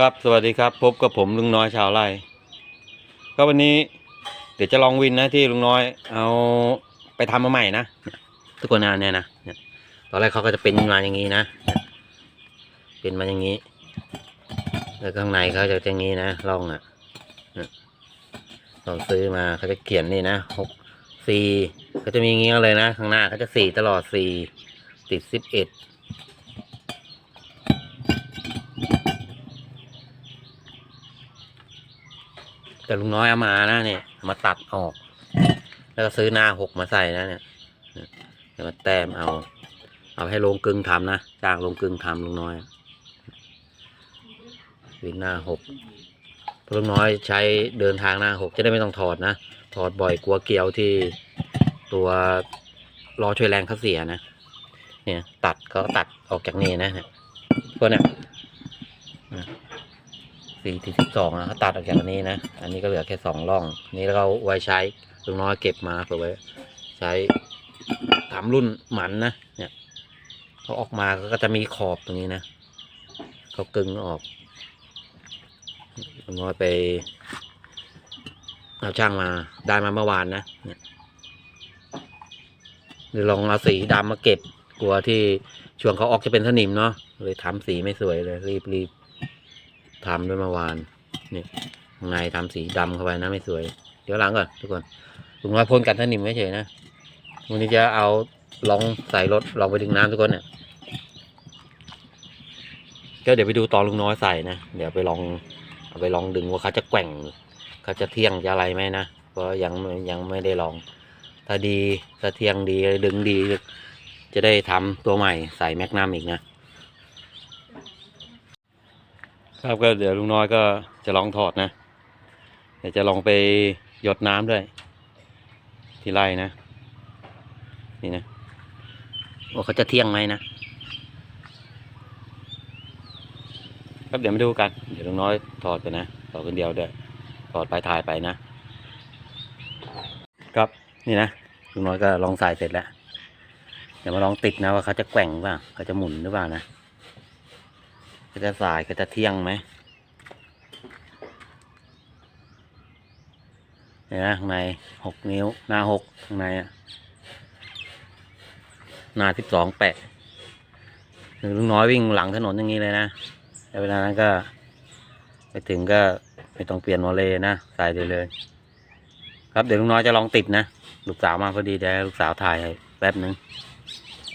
ครับ สวัสดีครับ พบกับผมลุงน้อยชาวไร่ ก็วันนี้เดี๋ยวจะลองวินนะที่ลุงน้อย เอาไปทำมาใหม่นะทุกคนนะเนี่ยนะตอนแรกเขาก็จะเป็นมาอย่างนี้นะ เป็นมาอย่างนี้ แล้วข้างในเขาจะอย่างนี้นะลองอะเนี่ยลองซื้อมาเขาจะเขียนนี่นะหกสี่เขาจะมีอย่างงี้เลยนะ ข้างหน้าเขาจะสี่ตลอดสี่ติดสิบเอ็ด แต่ลุงน้อยเอามานะเนี่ยมาตัดออก แล้วก็ซื้อหน้าหกมาใส่นะเนี่ยเดี๋ยวมาแต้มเอา เอาให้ลงกึ่งทำนะจ้างลงกึ่งทำลุงน้อยวินหน้าหกเพราะลุงน้อยใช้เดินทางหน้าหกจะได้ไม่ต้องถอดนะถอดบ่อยกลัวเกลียวที่ตัวล้อช่วยแรงเขาเสียนะเนี่ย ตัดก็ตัดออกจากนี่นะเนี่ยพวกเนี่ย สี่สิบสองนะเขาตัดออกจากอันนี้นะ อันนี้ก็เหลือแค่สองร่อง นี่เอาไว้ใช้ลุงน้อยเก็บมาเผื่อไว้ใช้ทำรุ่นหมันนะ เนี่ยเขาออกมาก็จะมีขอบตรงนี้นะเขากึงออกลุงน้อยไปเอาช่างมาได้มาเมื่อวานนะเนี่ยหรือลองเอาสีดำมาเก็บกลัวที่ช่วงเขาออกจะเป็นสนิมเนาะเลยทำสีไม่สวยเลยรีบรีบ ทำด้วยเมื่อวานนี่ข้างในทำสีดำเข้าไปนะไม่สวย เดี๋ยวหลังก่อนทุกคนลุงน้อยพ่นกันสนิมไม่เฉยนะวันนี้จะเอาลองใส่รถลองไปดึงน้ำทุกคนเนี่ยก็เดี๋ยวไปดูตอนลุงน้อยใส่นะเดี๋ยวไปลองเอาไปลองดึงว่าเขาจะแกว่งเขาจะเที่ยงจะอะไรไหมนะเพราะยังยังไม่ได้ลอง ถ้าดีถ้าเที่ยงดีดึงดี จะได้ทำตัวใหม่ใส่แมกนัมอีกนะ ครับก็เดี๋ยวลุงน้อยก็จะลองถอดนะ เดี๋ยวจะลองไปหยดน้ำด้วย ที่ไร่นะ นี่นะว่าเขาจะเที่ยงไหมนะ ครับเดี๋ยวมาดูกัน เดี๋ยวลุงน้อยถอดไปนะถอดคนเดียวด้วยถอดไปถ่ายไปนะ ครับนี่นะลุงน้อยก็ลองใส่เสร็จแล้ว เดี๋ยวมาลองติดนะว่าเขาจะแกว่งเปล่าเขาจะหมุนหรือเปล่านะ ก็จะสายก็จะเที่ยงไหมเห็นไหมข้างในหกนิ้ว หน้าหกข้างในอะหน้าสิบสองแปะหรือลุงน้อยวิ่งหลังถนนอย่างนี้เลยนะแต่เวลานั้นก็ ไปถึงก็ไม่ต้องเปลี่ยนวอลเลยนะใส่ได้เลย ครับเดี๋ยวลุงน้อยจะลองติดนะ ลูกสาวมาพอดีเดี๋ยวลูกสาวถ่ายให้แป๊บนึง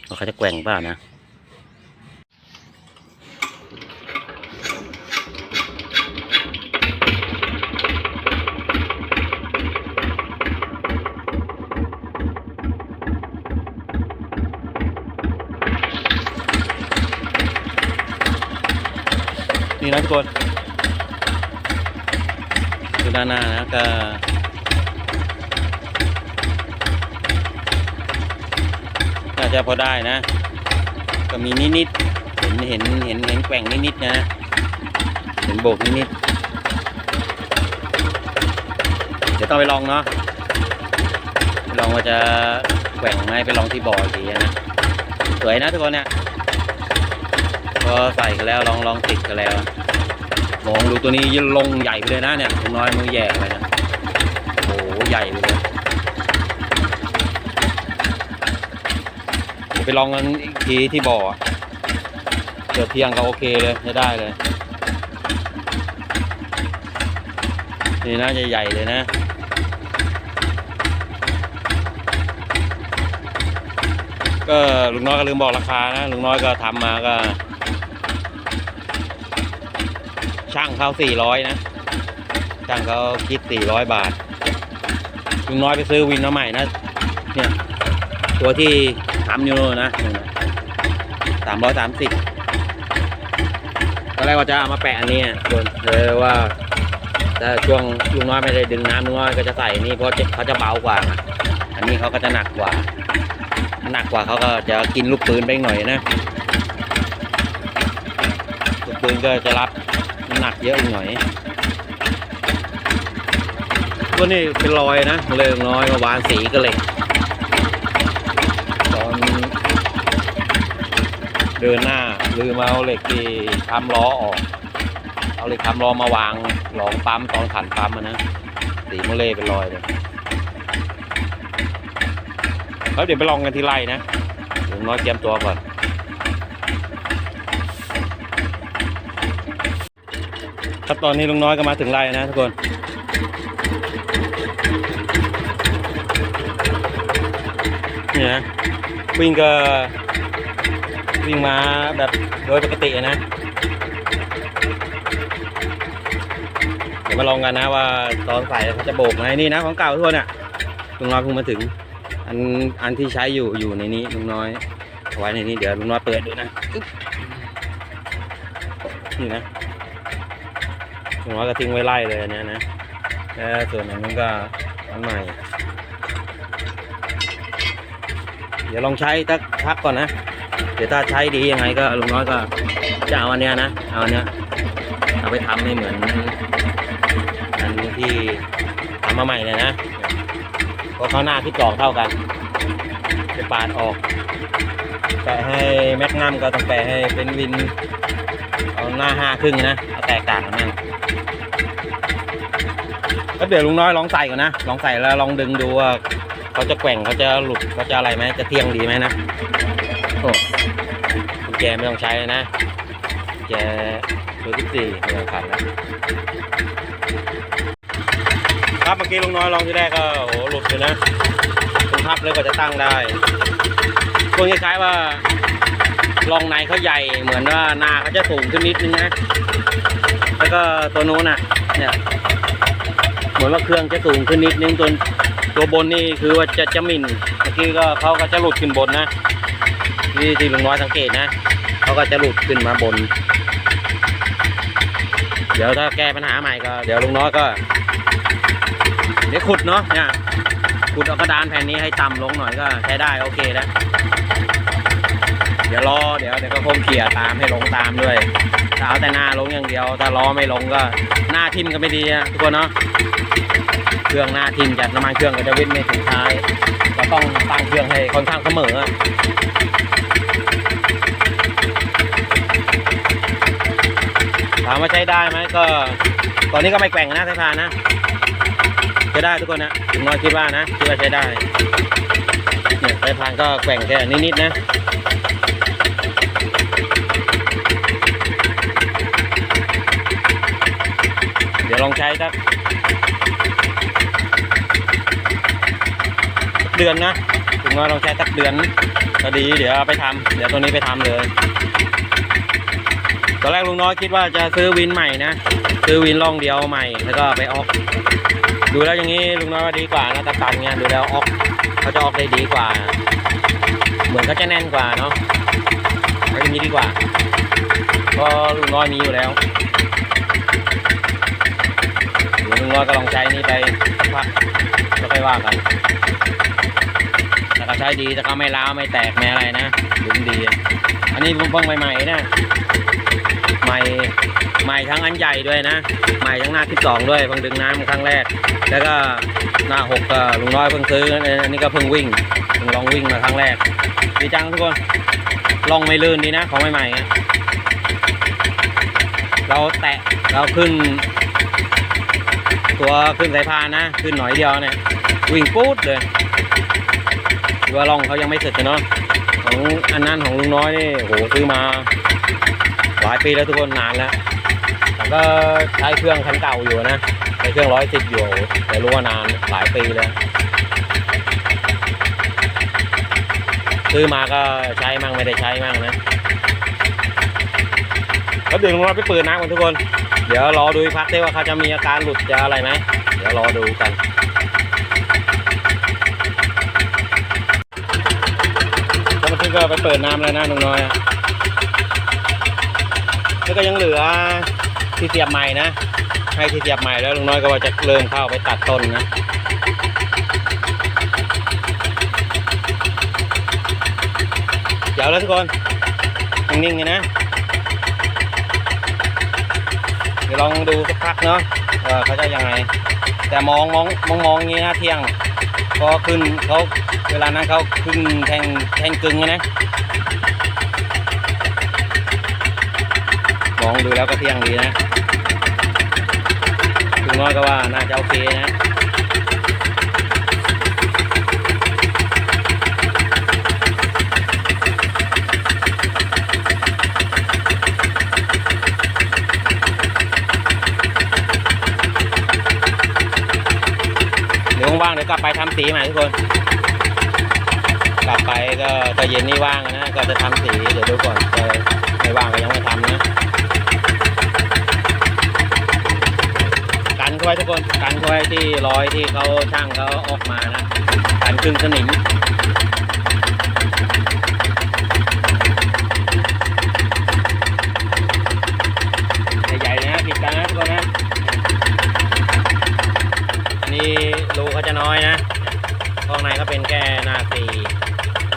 ว่าเขาจะแกว่งเปล่านะ นี่นะทุกคนดูด้านหน้านะก็น่าจะพอได้นะ ก็มีนิดๆเห็นเห็นเห็นเห็นแกว่งนิดๆนะ เห็นโบกนิดๆเดี๋ยวต้องไปลองเนาะลองว่าจะแกว่งไหมไปลองที่บ่ออีกทีนะสวยนะทุกคนเนี่ย พอใส่กันแล้วลองลองติดกันแล้วมองดูตัวนี้ยิ่งลงใหญ่ไปเลยนะเนี่ยลุงน้อยมือแย่ไปนะโอ้โหใหญ่ไปเลยไปลองกันอีกทีที่บ่อเดี๋ยวเที่ยงก็โอเคเลยจะได้เลยนี่น่าจะใหญ่เลยนะก็ลุงน้อยก็ลืมบอกราคานะลุงน้อยก็ทำมาก็ ช่างเขาสี่ร้อยนะ ช่างเขาคิดสี่ร้อยบาทลุงน้อยไปซื้อวินมาใหม่นะ เนี่ย ตัวที่ทำอยู่นะสามร้อยสามสิบตอนแรกว่าจะเอามาแปะอันนี้ส่วนเลยว่าถ้าช่วงลุงน้อยไม่ได้ดึงน้ำลุงน้อยก็จะใส่นนี้เพราะเขาจะเบากว่า อันนี้เขาก็จะหนักกว่า หนักกว่าเขาก็จะกินลูกปืนไปหน่อยนะลูกปืนก็จะรับ หนักเยอะอีกหน่อยตัวนี้เป็นรอยนะเริงน้อยมาวานสีก็เหล็กตอนเดินหน้าลืมเอาเหล็กที่ทำล้อออก เอาเหล็กทำรอมาวางรองปั๊มตอนขันปั๊มนะสีมะเล่เป็นรอยเลยแล้วเดี๋ยวไปลองกันที่ไร่นะลุงน้อยเตรียมตัวก่อน ครับตอนนี้ลุงน้อยก็มาถึงไร่นะทุกคน นี่นะวิ่งก็วิ่งมาแบบโดยปกตินะ เดี๋ยวมาลองกันนะว่าตอนใส่เขาจะโบกไหมนี่นะของเก่าทุกคนอะลุงน้อยเพิ่งมาถึง อันอันที่ใช้อยู่อยู่ในนี้ลุงน้อยเอาไว้ในนี้เดี๋ยวลุงน้อยเปิดดูนะนี่นะ ลุงน้อยก็ทิ้งไว้ไล่เลยอันเนี้ยนะแล้วส่วนอันนั้นก็อันใหม่ เดี๋ยวลองใช้สักพักก่อนนะ เดี๋ยวถ้าใช้ดียังไงก็ลุงน้อยก็จะเอาอันเนี้ยนะ เอาอันเนี้ยเอาไปทำให้เหมือนอันที่ทำมาใหม่เลยนะเพราะเขาหน้าที่กรอกเท่ากันจะปาดออกแปะให้แม็กนัมก็ต้องแปะให้เป็นวินเอาหน้าห้าครึ่งนะเอาแตกต่างกันมั่ง แล้วเดี๋ยวลุงน้อยลองใส่ก่อนนะ ลองใส่แล้วลองดึงดูว่าเขาจะแกว่งเขาจะหลุดเขาจะอะไรไหมจะเที่ยงดีไหมนะโอ้กุญแจไม่ต้องใช้นะกุญแจตัวที่สี่ไม่ต้องขันแล้วครับเมื่อกี้ลุงน้อยลองที่แรกก็โอ้หลุดเลยนะคุณพับเลยกว่าจะตั้งได้คนคล้ายๆว่าลองในเขาใหญ่เหมือนว่าหนาเขาจะสูงขึ้นนิดนึงนะ แล้วก็ตัวนู้นน่ะ เนี่ย เหมือนว่าเครื่องจะสูงขึ้นนิดนึงตัวตัวบนนี่คือว่าจะจะหมินเมื่อกี้ก็เขาก็จะหลุดขึ้นบนนะที่ที่ลุงน้อยสังเกตนะเขาก็จะหลุดขึ้นมาบน เดี๋ยวถ้าแก้ปัญหาใหม่ก็ เดี๋ยวลุงน้อยก็เดี๋ยวขุดเนาะเนี่ยขุดเอากระดานแผ่นนี้ให้ต่ำลงหน่อยก็ใช้ได้โอเคแล้วเดี๋ยวรอเดี๋ยวเดี๋ยวก็คงเขี่ยตามให้ลงตามด้วย ถ้าเอาแต่หน้าลงอย่างเดียว ถ้าล้อไม่ลงก็หน้าทิ่มก็ไม่ดีนะทุกคนเนาะเครื่องหน้าทิ่มจัดน้ำมันเครื่องก็จะวิ่งไม่ถึงท้ายเราต้องตั้งเครื่องให้ค่อนข้างเสมอถามว่าใช้ได้ไหมก็ ตอนนี้ก็ไม่แกว่งนะสายพานนะใช้ได้ทุกคนนะน้อยคิดว่านะคิดว่าใช้ได้เนี่ยสายพานก็แกว่งแค่นิดๆนะ เดี๋ยว ลองใช้สักเดือนนะถึงว่าเราใช้สักเดือนก็ดี เดี๋ยวเอาไปทำเดี๋ยวตัวนี้ไปทำเลย ตอนแรกลุงน้อยคิดว่าจะซื้อวินใหม่นะซื้อวินล่องเดียวใหม่แล้วก็ไปออก ดูแล้วอย่างนี้ลุงน้อยว่าดีกว่านะตะตันเนี่ยดูแล้วออกเขาจะออกได้ดีกว่า เหมือนเขาจะแน่นกว่าเนาะเอาอย่างนี้ดีกว่าเพราะลุงน้อยมีอยู่แล้วเดี๋ย วลุงน้อยก็ลองใช้นี่ไปสักพักแล้วค่อยว่ากันแต่ก็ใช้ดีแต่ก็ไม่ล้าไม่แตกไม่อะไรนะดึงดี อันนี้เพิ่งใหม่ๆนะใหม่ใหม่ทั้งอันใหญ่ด้วยนะ ใหม่ทั้งหน้าที่สองด้วยเพิ่งดึงน้ำครั้งแรก แล้วก็หน้าหกก็ลุงน้อยเพิ่งซื้ออันนี้ก็เพิ่งวิ่งเพิ่งลองวิ่งมาครั้งแรกดีจังทุกคนลองไม่ลื่นดีนะ ของใหม่ๆเราแตะเราขึ้น ตัวขึ้นสายพานนะ ขึ้นหน่อยเดียวเนี่ย วิ่งปู๊ดเลยถือว่าลองเขายังไม่เสร็จเลยเนาะของอันนั้นของลุงน้อยนี่โหซื้อมาหลายปีแล้วทุกคนนานแล้วแต่ก็ใช้เครื่องคันเก่าอยู่นะใช้เครื่องร้อยสิบอยู่แต่รู้ว่านานหลายปีแล้วซื้อมาก็ใช้มั่งไม่ได้ใช้มั่งนะแล้วเดี๋ยวลุงน้อยไปเปิดน้ำกันทุกคน เดี๋ยวรอดูพักได้ว่าเขาจะมีอาการหลุดจะอะไรไหมเดี๋ยวรอดูกันแล้วมันก็ไปเปิดน้ำแล้วนะน้องน้อยแล้วก็ยังเหลือที่เสียบใหม่นะ ให้ที่เสียบใหม่แล้วลุงน้อยก็ว่าจะเริ่มเข้าไปตัดต้นนะเดี๋ยวแล้วทุกคนนิ่งๆนะ เดี๋ยว ลองดูสักพักเนาะเออเขาจะยังไง แต่มองมองมองมองงี้นะเที่ยงพอขึ้นเขาเวลานั้นเขาขึ้นแทงแทงกึ่งนะมองดูแล้วก็เที่ยงดีนะลุงน้อยก็ว่าน่าจะโอเคนะ เดี๋ย ว่างๆเดี๋ยวกลับไปทำสีใหม่ทุกคน กลับไปก็ก็เย็นนี่ว่างนะ ก็จะทำสีเดี๋ยวดูก่อนจะไม่ว่างก็ยังไม่ทำนะกันเข้าไว้ทุกคนกันเข้าไว้ที่รอยที่เขาช่างเขาออกมานะกันครึ่งสนิม ใหญ่ๆนะปิดกันนะทุกคนนะ อันนี้รูเขาจะน้อยนะข้างในก็เป็นแค่หน้าสี่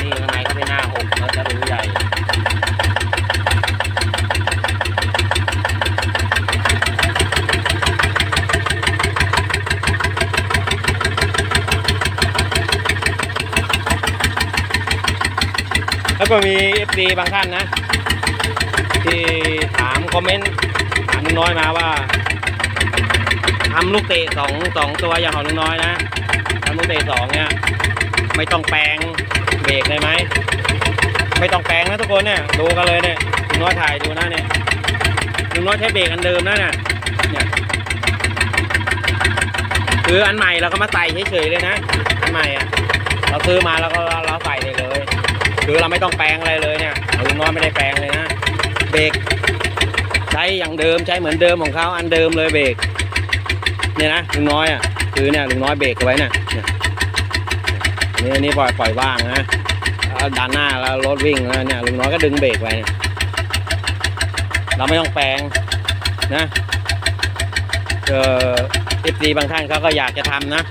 นี่ข้างในก็เป็นหน้าหกแล้วจะรูใหญ่ ก็มี FD บางท่านนะ ที่ถามคอมเมนต์ถามลุงน้อยมาว่าทำลูกเตะสองสองตัวอย่างของลุงน้อยนะทำลูกเตะสองเนี่ยไม่ต้องแปลงเบรกเลยไหมไม่ต้องแปลงนะทุกคนเนี่ยดูกันเลยเนี่ยลุงน้อยถ่ายดูนะเนี่ยลุงน้อยใช้เบรกอันเดิมนะเนี่ยเนี่ยคืออันใหม่เราก็มาใส่เฉยๆเลยนะอันใหม่อะเราซื้อมาแล้วก็ คือเราไม่ต้องแปลงอะไรเลยเนี่ยลุงน้อยไม่ได้แปลงเลยนะเบรกใช้อย่างเดิมใช้เหมือนเดิมของเขาอันเดิมเลยเบรกเนี่ยนะลุงน้อยอะคือเนี่ยลุงน้อยเบรกไว้เนี่ยเนี่ยนี่ปล่อยปล่อยว่างนะด้านหน้าแล้วรถวิ่งแล้วเนี่ยลุงน้อยก็ดึงเบรกไว้เนี่ยเราไม่ต้องแปลงนะเออฟซีบางท่านเขาก็อยากจะทำนะ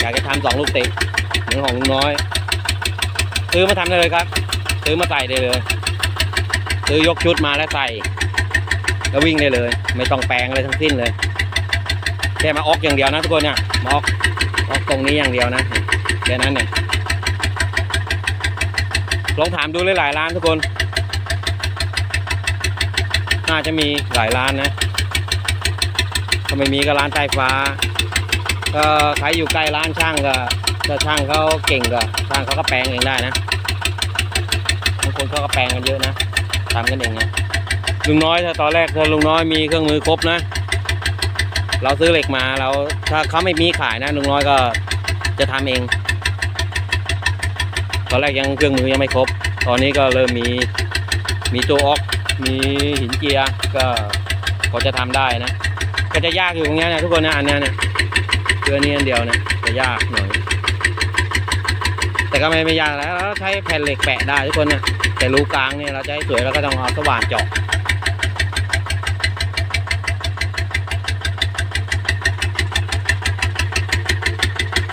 อยากจะทำสองลูกเตะเหมือนของลุงน้อย ซื้อมาทำได้เลยครับ ซื้อมาใส่ได้เลย ซื้อยกชุดมาแล้วใส่ แล้ววิ่งได้เลย ไม่ต้องแปลงอะไรทั้งสิ้นเลยแค่มาออกอย่างเดียวนะทุกคนเนี่ยมาออกออกตรงนี้อย่างเดียวนะแค่นั้นเนี่ยลองถามดูหลายๆร้านทุกคน น่าจะมีหลายร้านนะถ้าไม่มีก็ร้านใต้ฟ้า ก็ใครอยู่ใกล้ร้านช่างก็ ถ้าช่างเขาเก่งก็ช่างเขาก็แปลงเองได้นะบางคนเขาก็แปลงกันเยอะนะทำกันเองนะลุงน้อยถ้าตอนแรกถ้าลุงน้อยมีเครื่องมือครบนะ เราซื้อเหล็กมาเราถ้าเขาไม่มีขายนะลุงน้อยก็จะทำเอง ตอนแรกยังเครื่องมือยังไม่ครบ ตอนนี้ก็เริ่มมีมีตัวออกมีหินเจียร์ก็พอจะทำได้นะ ก็จะยากอยู่ตรงนี้นะทุกคนนะอันนี้เนี่ยคืออันนี้อันเดียวนี่ยจะยากหน่อย แต่ก็ไม่ไม่ยากแล้วเราใช้แผ่นเหล็กแปะได้ทุกคนเนี่ยแต่รูกลางเนี่ยเราจะให้สวยเราก็ต้องเอาสว่านเจาะ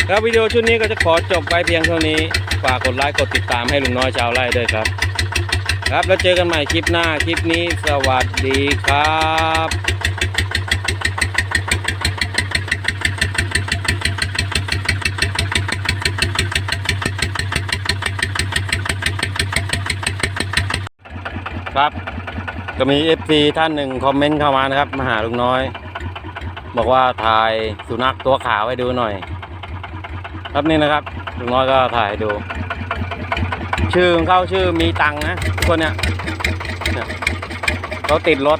แล้ววิดีโอชุดนี้ก็จะขอจบไว้เพียงเท่านี้ ฝากกดไลค์กดติดตามให้ลุงน้อยชาวไร่ด้วยครับ ครับแล้วเจอกันใหม่คลิปหน้าคลิปนี้สวัสดีครับ ครับ ก็มี FC ท่านหนึ่งคอมเมนต์เข้ามานะครับ มาหาลุงน้อย บอกว่าถ่ายสุนัขตัวขาวให้ดูหน่อย ครับนี่นะครับลุงน้อยก็ถ่ายดู ชื่อของเขาชื่อมีตังนะทุกคนเนี่ยเขาติดรถ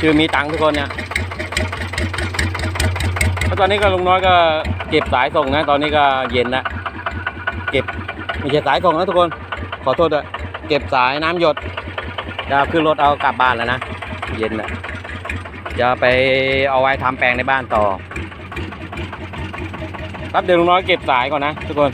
ชื่อมีตังทุกคนเนี่ยแล้วตอนนี้ก็ลุงน้อยก็เก็บสายส่งนะ ตอนนี้ก็เย็นแล้วเก็บ ไม่ใช่สายของนะทุกคน ขอโทษด้วยเก็บสายน้ำหยดจะขึ้นรถเอากลับบ้านแล้วนะ เย็นนะจะไปเอาไว้ทำแปลงในบ้านต่อครับเดี๋ยวลุงน้อยเก็บสายก่อนนะทุกคน